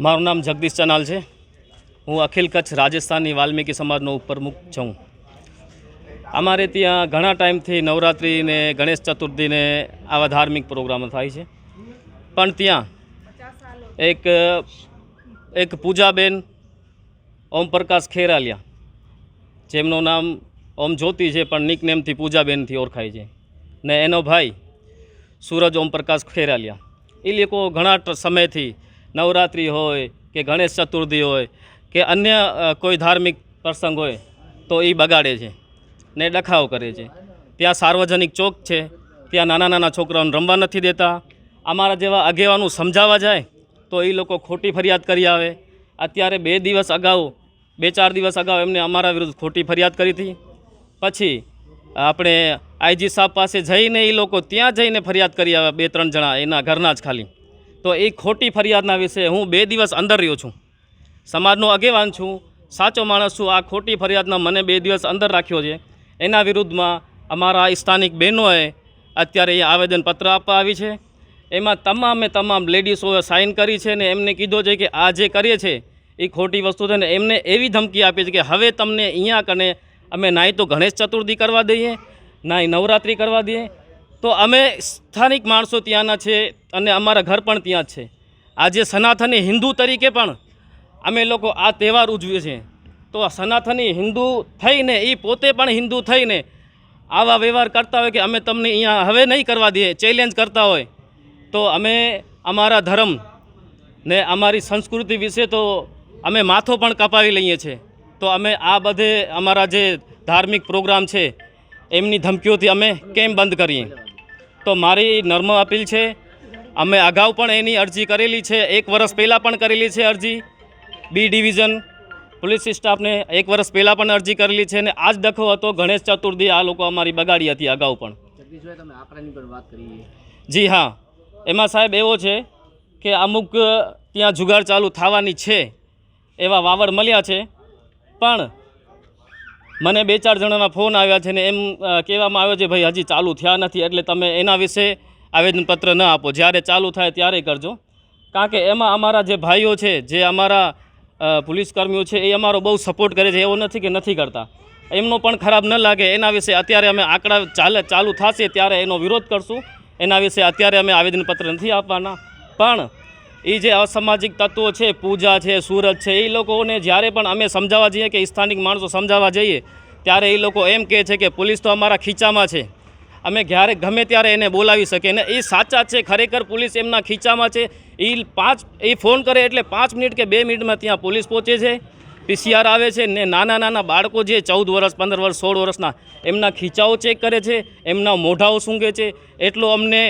મારું નામ જગદીશ ચનાલ છે. હું અખિલ કચ્છ રાજસ્થાનની વાલ્મીકી સમાજનો ઉપપ્રમુખ છું. અમારે ત્યાં ઘણા ટાઈમથી નવરાત્રિ ને ગણેશ ચતુર્થીને આવા ધાર્મિક પ્રોગ્રામો થાય છે. પણ ત્યાં એક એક પૂજાબેન ઓમ પ્રકાશ ખેરાલિયા, જેમનું નામ ઓમ જ્યોતિ છે, પણ નિકનેમથી પૂજાબેનથી ઓળખાય છે. ને એનો ભાઈ સૂરજ ઓમ પ્રકાશ ખેરાલિયા. એ લોકો ઘણા સમયથી નવરાત્રિ હોય કે ગણેશ ચતુર્થી હોય કે અન્ય કોઈ ધાર્મિક પ્રસંગ હોય તો એ બગાડે છે ને ડખાવ કરે છે. ત્યાં સાર્વજનિક ચોક છે, ત્યાં નાના નાના છોકરાઓને રમવા નથી દેતા. અમારા જેવા આગેવાનું સમજાવવા જાય તો એ લોકો ખોટી ફરિયાદ કરી આવે. અત્યારે બે દિવસ અગાઉ, બે ચાર દિવસ અગાઉ એમને અમારા વિરુદ્ધ ખોટી ફરિયાદ કરી હતી. પછી આપણે આઈજી સાહેબ પાસે જઈને એ લોકો ત્યાં જઈને ફરિયાદ કરી આવ્યા બે ત્રણ જણા એના ઘરના જ ખાલી. તો એ ખોટી ફરિયાદના વિશે હું બે દિવસ અંદર રહ્યો છું. સમાજનો આગેવાન છું, સાચો માણસ છું, આ ખોટી ફરિયાદના મને બે દિવસ અંદર રાખ્યો છે. એના વિરુદ્ધમાં અમારા સ્થાનિક બહેનોએ અત્યારે એ આવેદનપત્ર આપવા આવી છે. એમાં તમામે તમામ લેડીઝોએ સાઇન કરી છે ને એમને કીધો છે કે આ જે કરીએ છે, એ ખોટી વસ્તુ છે ને એમને એવી ધમકી આપી છે કે હવે તમને અહીંયા કને અમે નાય તો ગણેશ ચતુર્થી કરવા દઈએ નાય નવરાત્રિ કરવા દઈએ તો અમે સ્થાનિક માણસો ત્યાંના છે અને અમારા ઘર પણ ત્યાં છે. આજે સનાતની હિન્દુ તરીકે પણ અમે લોકો આ તહેવાર ઉજવીએ છીએ. તો સનાતની હિન્દુ થઈને એ પોતે પણ હિન્દુ થઈને આવા વ્યવહાર કરતા હોય કે અમે તમને અહીંયા હવે નહીં કરવા દઈએ ચેલેન્જ કરતા હોય, તો અમે અમારા ધર્મ ને અમારી સંસ્કૃતિ વિશે તો અમે માથો પણ કપાવી લઈએ છીએ. તો અમે આ બધે અમારા જે ધાર્મિક પ્રોગ્રામ છે, એમની ધમકીઓથી અમે કેમ બંધ કરીએ? તો મારી નર્મ અપીલ છે અમે અગાઉ પણ એની અરજી કરેલી છે એક વર્ષ પહેલાં પણ કરેલી છે અરજી. બી ડિવિઝન પોલીસ સ્ટાફને એક વર્ષ પહેલાં પણ અરજી કરેલી છે અને આ જ ડખો હતો ગણેશ ચતુર્થી આ લોકો અમારી બગાડી હતી અગાઉ પણ. જી હા એમાં સાહેબ એવો છે કે અમુક ત્યાં જુગાર ચાલુ થવાની છે એવા વાવડ મળ્યા છે પણ મને બે ચાર જણાના ફોન આવ્યા છે ને એમ કહેવામાં આવ્યો છે, ભાઈ, હજી ચાલુ થયા નથી, એટલે તમે એના વિશે આવેદનપત્ર ન આપો. જ્યારે ચાલુ થાય ત્યારે કરજો. કારણ કે એમાં અમારા જે ભાઈઓ છે, જે અમારા પોલીસકર્મીઓ છે, એ અમારો બહુ સપોર્ટ કરે છે, એવો નથી કે નથી કરતા. એમનો પણ ખરાબ ન લાગે. એના વિશે અત્યારે અમે આંકડા ચાલે, ચાલુ થશે ત્યારે એનો વિરોધ કરશું. એના વિશે અત્યારે અમે આવેદનપત્ર નથી આપવાના. પણ એ જે અસામાજિક તત્વો છે, પૂજા છે, સુરત છે એ લોકોને જ્યારે પણ અમે સમજાવવા જઈએ કે સ્થાનિક માણસો સમજાવવા જઈએ, ત્યારે એ લોકો એમ કહે છે કે પોલીસ તો અમારા ખીચામાં છે. અમે ક્યારે ગમે ત્યારે એને બોલાવી શકીએ ને એ સાચા છે, ખરેખર પોલીસ એમના ખીચામાં છે. એ પાંચ એ ફોન કરે એટલે પાંચ મિનિટ કે બે મિનિટમાં ત્યાં પોલીસ પહોંચે છે. પીસીઆર આવે છે ને નાના નાના બાળકો જે ચૌદ વર્ષ, પંદર વર્ષ, સોળ વર્ષના, એમના ખીચાઓ ચેક કરે છે, એમના મોઢાઓ સૂંઘે છે. એટલો અમને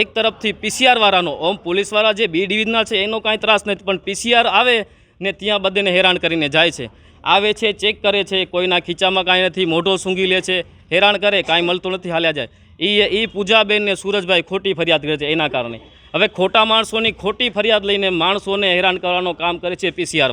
એક તરફથી પીસીઆરવાળાનો ઓમ પોલીસવાળા જે બી ડિવિઝનના છે, એનો કાંઈ ત્રાસ નથી, પણ પીસીઆર આવે ને ત્યાં બધેને હેરાન કરીને જાય છે. આવે છે ચેક કરે છે, કોઈના ખીચામાં કાંઈ નથી, મોઢો સૂંઘી લે છે, હેરાન કરે, કાંઈ મળતું નથી, હાલ્યા જાય. એ એ પૂજાબેનને સુરજભાઈ ખોટી ફરિયાદ કરે છે, એના કારણે. હવે ખોટા માણસોની ખોટી ફરિયાદ લઈને માણસોને હેરાન કરવાનું કામ કરે છે પીસીઆર